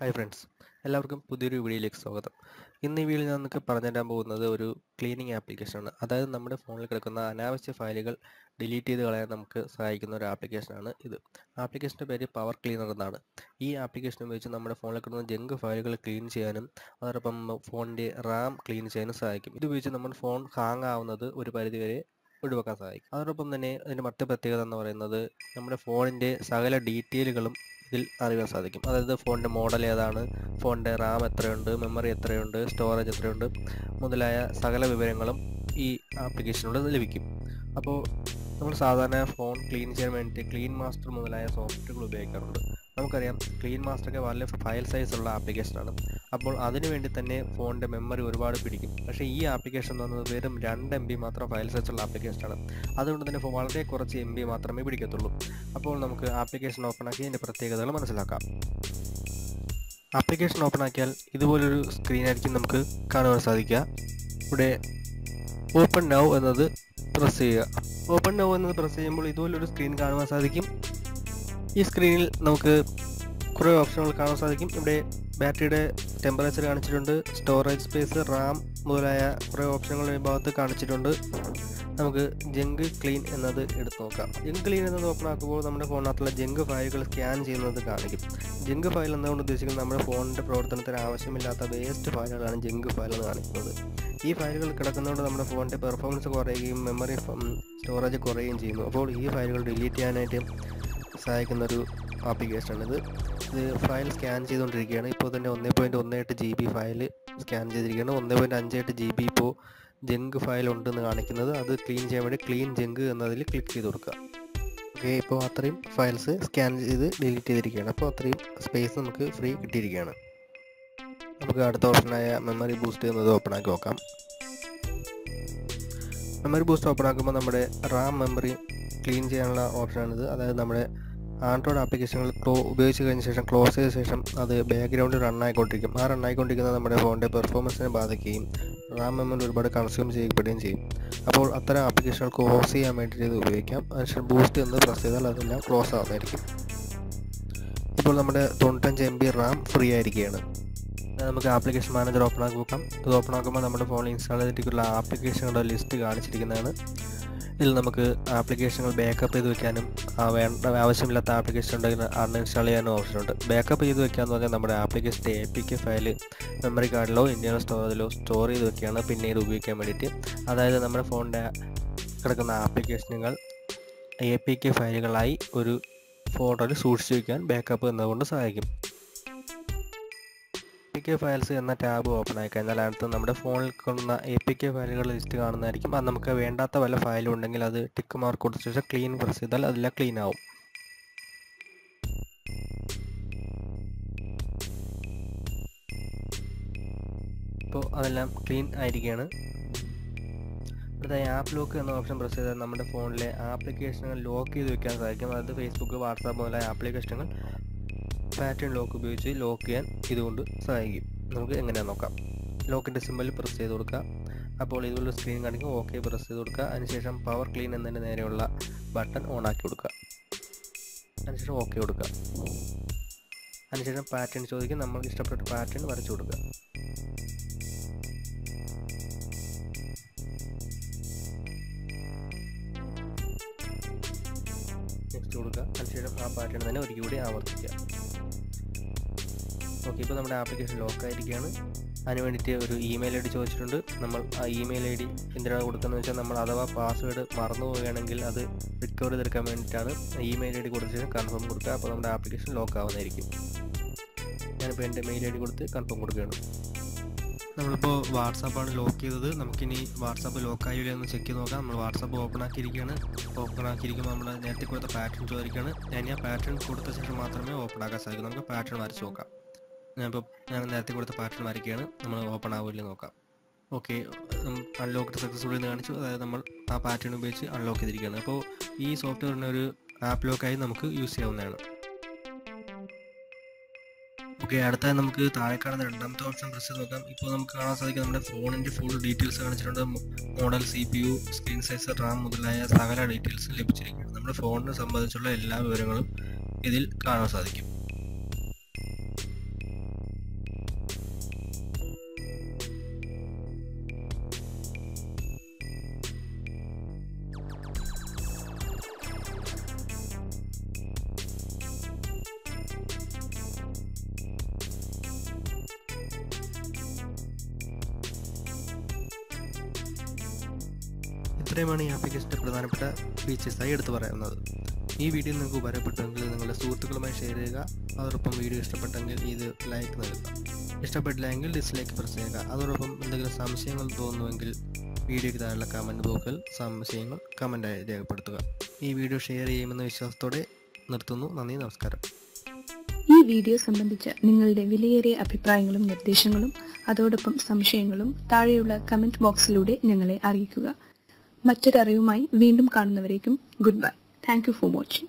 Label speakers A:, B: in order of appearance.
A: Hi friends എല്ലാവർക്കും പുതിയൊരു വീഡിയോയിലേക്ക് സ്വാഗതം. ഇന്ന് ഈ വീഡിയോയിൽ ഞാൻ നിങ്ങൾക്ക് പറഞ്ഞുതരാൻ പോകുന്നത് ഒരു ക്ലീനിങ് ആപ്ലിക്കേഷനാണ് അതായത് നമ്മുടെ ഫോണിൽ കിടക്കുന്ന അനാവശ്യ ഫയലുകൾ ഡിലീറ്റ് ചെയ്ത് കളയാൻ നമുക്ക് സഹായിക്കുന്ന ഒരു ആപ്ലിക്കേഷനാണ് ഇത്. ആപ്ലിക്കേഷന്റെ പേര് പവർ ക്ലീനർ എന്നാണ്. ഈ ആപ്ലിക്കേഷൻ ഉപയോഗിച്ച് നമ്മുടെ ഫോണിൽ കിടക്കുന്ന ജങ്ക് ഫയലുകൾ ക്ലീൻ ചെയ്യാനും അതോടൊപ്പം ഫോണിന്റെ റാം ക്ലീൻ ചെയ്യാനും സഹായിക്കും. ഇത് ഉപയോഗിച്ച് നമ്മുടെ ഫോൺ ഹാങ് ആവുന്നത് ഒരു പരിധിവരെ ഒഴിവാക്കാൻ സഹായിക്കും. അതോടൊപ്പം തന്നെ അതിന്റെ മറ്റു പ്രത്യേകത എന്ന് പറയുന്നത് നമ്മുടെ ഫോണിന്റെ സകല ഡീറ്റെയിലുകളും ഇതിൽ അറിയാൻ സാധിക്കും. അതായത് ഫോണിന്റെ മോഡൽ ഏതാണ് ഫോണിന്റെ റാം എത്രയുണ്ട് മെമ്മറി എത്രയുണ്ട് സ്റ്റോറേജ് എത്രയുണ്ട് മുതലായ സകല വിവരങ്ങളും ഈ ആപ്ലിക്കേഷനിലൂടെ ലഭിക്കും. അപ്പോൾ നമ്മൾ സാധാരണ ഫോൺ ക്ലീൻ ചെയ്യാൻ വേണ്ടിയിട്ട് ക്ലീൻ മാസ്റ്റർ മുതലായ സോഫ്റ്റ്വെയറുകൾ ഉപയോഗിക്കാറുണ്ട്. നമുക്കറിയാം ക്ലീൻ മാസ്റ്ററൊക്കെ വളരെ ഫയൽ സൈസ് ഉള്ള ആപ്ലിക്കേഷനാണ് അപ്പോൾ അതിനു വേണ്ടി തന്നെ ഫോണിന്റെ മെമ്മറി ഒരുപാട് പിടിക്കും. പക്ഷേ ഈ ആപ്ലിക്കേഷൻ എന്ന് പറയുന്നത് വെറും രണ്ട് എം ബി മാത്രം ഫയൽ സൈസ് ഉള്ള ആപ്ലിക്കേഷനാണ് അതുകൊണ്ട് തന്നെ വളരെ കുറച്ച് എം ബി മാത്രമേ പിടിക്കത്തുള്ളൂ. അപ്പോൾ നമുക്ക് ആപ്ലിക്കേഷൻ ഓപ്പൺ ആക്കി അതിന്റെ പ്രത്യേകതകൾ മനസ്സിലാക്കാം. ആപ്ലിക്കേഷൻ ഓപ്പൺ ആക്കിയാൽ ഇതുപോലൊരു സ്ക്രീനായിരിക്കും നമുക്ക് കാണുവാൻ സാധിക്കുക. ഇവിടെ ഓപ്പൺ നൗ എന്നത് പ്രസ് ചെയ്യുക. ഓപ്പൺ നൗ എന്നത് പ്രസ് ചെയ്യുമ്പോൾ ഇതുപോലൊരു സ്ക്രീൻ കാണുവാൻ സാധിക്കും. ഈ സ്ക്രീനിൽ നമുക്ക് കുറേ ഓപ്ഷനുകൾ കാണാൻ സാധിക്കും. ഇവിടെ ബാറ്ററിയുടെ ടെമ്പറേച്ചർ കാണിച്ചിട്ടുണ്ട്. സ്റ്റോറേജ് സ്പേസ് റാം മുതലായ കുറേ ഓപ്ഷനുകൾ ഈ ഭാഗത്ത് കാണിച്ചിട്ടുണ്ട്. നമുക്ക് ജങ്ക് ക്ലീൻ എന്നത് എടുത്ത് നോക്കാം. ജങ്ക് ക്ലീൻ എന്നത് ഓപ്പൺ ആക്കുമ്പോൾ നമ്മുടെ ഫോണിനകത്തുള്ള ജങ്ക് ഫയലുകൾ സ്കാൻ ചെയ്യുന്നത് കാണിക്കും. ജങ്ക് ഫയൽ എന്നതുകൊണ്ട് ഉദ്ദേശിക്കുന്നത് നമ്മുടെ ഫോണിന്റെ പ്രവർത്തനത്തിന് ആവശ്യമില്ലാത്ത വേസ്റ്റ് ഫയലുകളാണ് ജങ്ക് ഫയൽ എന്ന് കാണിക്കുന്നത്. ഈ ഫയലുകൾ കിടക്കുന്നതുകൊണ്ട് നമ്മുടെ ഫോണിന്റെ പെർഫോമൻസ് കുറയുകയും മെമ്മറി സ്റ്റോറേജ് കുറയുകയും ചെയ്യുന്നു. അപ്പോൾ ഈ ഫയലുകൾ ഡിലീറ്റ് ചെയ്യാനായിട്ട് സഹായിക്കുന്ന ഒരു ഇത്. ഇത് ഫയൽ സ്കാൻ ചെയ്തുകൊണ്ടിരിക്കുകയാണ്. ഇപ്പോൾ തന്നെ ഒന്നേ പോയിന്റ് ഒന്ന് എട്ട് ജി ബി ഫയൽ സ്കാൻ ചെയ്തിരിക്കുകയാണ്. ഒന്നേ പോയിന്റ് അഞ്ച് എട്ട് ജി ബി ഇപ്പോൾ ജങ്ക് ഫയൽ ഉണ്ടെന്ന് കാണിക്കുന്നത്. അത് ക്ലീൻ ചെയ്യാൻ വേണ്ടി ക്ലീൻ ജങ്ക് എന്നതിൽ ക്ലിക്ക് ചെയ്ത് കൊടുക്കുക. ഓക്കെ ഇപ്പോൾ അത്രയും ഫയൽസ് സ്കാൻ ചെയ്ത് ഡിലീറ്റ് ചെയ്തിരിക്കുകയാണ്. അപ്പോൾ അത്രയും സ്പേസ് നമുക്ക് ഫ്രീ കിട്ടിയിരിക്കുകയാണ്. നമുക്ക് അടുത്ത ഓപ്ഷനായ മെമ്മറി ബൂസ്റ്റ് എന്നത് ഓപ്പൺ ആക്കി നോക്കാം. മെമ്മറി ബൂസ്റ്റ് ഓപ്പൺ ആക്കുമ്പോൾ നമ്മുടെ റാം മെമ്മറി ക്ലീൻ ചെയ്യാനുള്ള ഓപ്ഷനാണിത്. അതായത് നമ്മുടെ ആൻഡ്രോയിഡ് ആപ്ലിക്കേഷനുകൾ ക്ലോ ഉപയോഗിച്ച് കഴിഞ്ഞ ശേഷം ക്ലോസ് ചെയ്ത ശേഷം അത് ബാക്ക്ഗ്രൗണ്ടിൽ റൺ ആയിക്കൊണ്ടിരിക്കും. ആ റൺ ആയിക്കൊണ്ടിരിക്കുന്നത് നമ്മുടെ ഫോണിന്റെ പെർഫോമൻസിനെ ബാധിക്കുകയും റാം മെമ്മറി ഒരുപാട് കൺസ്യൂം ചെയ്യപ്പെടുകയും ചെയ്യും. അപ്പോൾ അത്തരം ആപ്ലിക്കേഷനുകൾ ക്ലോസ് ചെയ്യാൻ വേണ്ടിയിട്ട് ഇത് ഉപയോഗിക്കാം. അതിനുശേഷം ബൂസ്റ്റ് എന്ന് പ്രസ് ചെയ്താൽ അതെല്ലാം ക്ലോസ് ആവുന്നതായിരിക്കും. ഇപ്പോൾ നമ്മുടെ തൊണ്ണൂറ്റഞ്ച് എം ബി റാം ഫ്രീ ആയിരിക്കുകയാണ്. നമുക്ക് ആപ്ലിക്കേഷൻ മാനേജർ ഓപ്പൺ ആക്കി നോക്കാം. ഇത് ഓപ്പൺ ആക്കുമ്പോൾ നമ്മുടെ ഫോണിൽ ഇൻസ്റ്റാൾ ചെയ്തിട്ടുള്ള ആപ്ലിക്കേഷനുകളുടെ ലിസ്റ്റ് കാണിച്ചിരിക്കുന്നതാണ്. ഇതിൽ നമുക്ക് ആപ്ലിക്കേഷനുകൾ ബാക്കപ്പ് ചെയ്ത് വെക്കാനും വേണ്ട ആവശ്യമില്ലാത്ത ആപ്ലിക്കേഷൻ ഉണ്ടെങ്കിൽ അൺഇൻസ്റ്റാൾ ചെയ്യാനും ഓപ്ഷനുണ്ട് ബാക്കപ്പ് ചെയ്ത് വെക്കാന്ന് പറഞ്ഞാൽ നമ്മുടെ ആപ്ലിക്കേഷന്റെ A P K file memory കാർഡിലോ internal സ്റ്റോറേജിലോ സ്റ്റോർ ചെയ്ത് വെക്കുകയാണ് പിന്നീട് ഉപയോഗിക്കാൻ വേണ്ടിയിട്ട്. അതായത് നമ്മുടെ ഫോണിന്റെ കിടക്കുന്ന ആപ്ലിക്കേഷനുകൾ എ പി കെ ഫയലുകളായി ഒരു ഫോട്ടോയിൽ സൂക്ഷിച്ചു വയ്ക്കാൻ ബാക്കപ്പ് എന്നതുകൊണ്ട് സഹായിക്കും. പി കെ ഫയൽസ് എന്ന ടാബ് ഓപ്പൺ ആയി കഴിഞ്ഞാൽ അടുത്ത് നമ്മുടെ ഫോണിൽ കൊള്ളുന്ന എ പി കെ ഫയലുകളുടെ ലിസ്റ്റ് കാണുന്നതായിരിക്കും. അത് നമുക്ക് വേണ്ടാത്ത വല്ല ഫയലും ഉണ്ടെങ്കിൽ അത് ടിക്ക് മാർക്ക് കൊടുത്ത ശേഷം ക്ലീൻ പ്രസ് ചെയ്താൽ അതെല്ലാം ക്ലീൻ ആവും. ഇപ്പോൾ അതെല്ലാം ക്ലീൻ ആയിരിക്കുകയാണ് അടുത്തായി ആപ്പ് ലോക്ക് എന്ന ഓപ്ഷൻ പ്രസ് ചെയ്താൽ നമ്മുടെ ഫോണിലെ ആപ്ലിക്കേഷനുകൾ ലോക്ക് ചെയ്ത് വെക്കാൻ സാധിക്കും. അതായത് ഫേസ്ബുക്ക് വാട്സാപ്പ് മുതലായ ആപ്ലിക്കേഷനുകൾ പാറ്റേൺ ലോക്ക് ഉപയോഗിച്ച് ലോക്ക് ചെയ്യാൻ ഇതുകൊണ്ട് സഹായിക്കും. നമുക്ക് എങ്ങനെയാണ് നോക്കാം. ലോക്കിന്റെ സിമ്പിൾ പ്രസ് ചെയ്ത് കൊടുക്കുക. അപ്പോൾ ഇതുപോലെ സ്ക്രീൻ കാണിക്കും ഓക്കെ പ്രസ് ചെയ്ത് കൊടുക്കുക. അതിനുശേഷം പവർ ക്ലീൻ എന്നതിന്റെ നേരെയുള്ള ബട്ടൺ ഓൺ ആക്കി കൊടുക്കുക. അതിനുശേഷം ഓക്കെ കൊടുക്കുക. അതിനുശേഷം പാറ്റേൺ ചോദിക്കും. നമ്മൾ ഇഷ്ടപ്പെട്ട പാറ്റേൺ വരച്ചു കൊടുക്കുക. നെക്സ്റ്റ് കൊടുക്കുക. അതിനുശേഷം ആ പാറ്റേൺ തന്നെ ഒരിക്കൽ കൂടി ആവർത്തിക്കുക. ഓക്കെ ഇപ്പോൾ നമ്മുടെ ആപ്ലിക്കേഷൻ ലോക്ക് ആയിരിക്കുകയാണ് അതിന് വേണ്ടിയിട്ട് ഒരു ഇമെയിൽ ഐ ഡി ചോദിച്ചിട്ടുണ്ട്. നമ്മൾ ആ ഇമെയിൽ ഐ ഡി എന്തിനാണ് കൊടുക്കുന്നത് വെച്ചാൽ നമ്മൾ അഥവാ പാസ്വേഡ് മറന്നു പോവുകയാണെങ്കിൽ അത് റിക്കവർ ചെയ്തെടുക്കാൻ വേണ്ടിയിട്ടാണ് ഇമെയിൽ ഐ ഡി കൊടുത്തിട്ട് കൺഫേം കൊടുക്കുക. അപ്പോൾ നമ്മുടെ ആപ്ലിക്കേഷൻ ലോക്ക് ആവുന്നതായിരിക്കും ഞാനിപ്പോൾ എന്റെ മെയിൽ ഐ ഡി കൊടുത്ത് കൺഫേം കൊടുക്കുകയാണ്. നമ്മളിപ്പോൾ വാട്സാപ്പാണ് ലോക്ക് ചെയ്തത്. നമുക്കിനി വാട്സാപ്പ് ലോക്ക് ആയില്ല എന്ന് ചെക്ക് ചെയ്ത് നോക്കാം. നമ്മൾ വാട്സാപ്പ് ഓപ്പൺ ആക്കിയിരിക്കുകയാണ്. ഓപ്പൺ ആക്കിയിരിക്കുമ്പോൾ നമ്മൾ നേരത്തെ കൊടുത്ത പാറ്റേൺ ചോദിക്കുകയാണ്. ഞാൻ ആ പാറ്റേൺ കൊടുത്ത ശേഷം മാത്രമേ ഓപ്പൺ ആക്കാൻ സാധിക്കൂ. നമുക്ക് പാറ്റേൺ വരച്ച് നോക്കാം. ഞാനിപ്പോൾ ഞാൻ നേരത്തെ കൊടുത്ത പാറ്റേൺ വരയ്ക്കുകയാണ് നമ്മൾ ഓപ്പൺ ആവില്ല നോക്കാം. ഓക്കെ അൺലോക്ക് സക്സസ്ഫുൾ എന്ന് കാണിച്ചു. അതായത് നമ്മൾ ആ പാറ്റേൺ ഉപയോഗിച്ച് അൺലോക്ക് ചെയ്തിരിക്കുകയാണ്. അപ്പോൾ ഈ സോഫ്റ്റ്വെയറിന്റെ ഒരു ആപ്പ് ലോക്കായി നമുക്ക് യൂസ് ചെയ്യാവുന്നതാണ്. ഓക്കെ അടുത്തായി നമുക്ക് താഴെ കാണുന്ന രണ്ടാമത്തെ ഓപ്ഷൻ പ്രസ് ചെയ്ത് നോക്കാം. ഇപ്പോൾ നമുക്ക് കാണാൻ സാധിക്കും നമ്മുടെ ഫോണിന്റെ ഫുൾ ഡീറ്റെയിൽസ് കാണിച്ചിട്ടുണ്ട്. Model C P U screen size RAM മുതലായ സകല ഡീറ്റെയിൽസ് ലഭിച്ചിരിക്കുകയാണ് നമ്മുടെ ഫോണിനെ സംബന്ധിച്ചുള്ള എല്ലാ വിവരങ്ങളും ഇതിൽ കാണാൻ സാധിക്കും. ഇത്രയുമാണ് ഈ ആപ്ലിക്കേഷന്റെ പ്രധാനപ്പെട്ട ഫീച്ചേഴ്സായി എടുത്തു പറയുന്നത്. ഈ വീഡിയോ നിങ്ങൾക്ക് ഉപകാരപ്പെട്ടെങ്കിൽ നിങ്ങളുടെ സുഹൃത്തുക്കളുമായി ഷെയർ ചെയ്യുക. അതോടൊപ്പം വീഡിയോ ഇഷ്ടപ്പെട്ടെങ്കിൽ ഇത് ലൈക്ക് നൽകുക. ഇഷ്ടപ്പെട്ടില്ലെങ്കിൽ ഡിസ്ലൈക്ക് പ്രസ് ചെയ്യുക. അതോടൊപ്പം എന്തെങ്കിലും സംശയങ്ങൾ തോന്നുമെങ്കിൽ വീഡിയോയ്ക്ക് താഴെയുള്ള കമന്റ് ബോക്സിൽ സംശയങ്ങൾ കമന്റായി രേഖപ്പെടുത്തുക. ഈ വീഡിയോ ഷെയർ ചെയ്യുമെന്ന വിശ്വാസത്തോടെ നിർത്തുന്നു. നന്ദി നമസ്കാരം.
B: ഈ വീഡിയോ സംബന്ധിച്ച നിങ്ങളുടെ വിലയേറിയ അഭിപ്രായങ്ങളും നിർദ്ദേശങ്ങളും അതോടൊപ്പം സംശയങ്ങളും താഴെയുള്ള കമന്റ് ബോക്സിലൂടെ ഞങ്ങളെ അറിയിക്കുക. മറ്റൊരറിവുമായി വീണ്ടും കാണുന്നവരേക്കും good bye. Thank for watching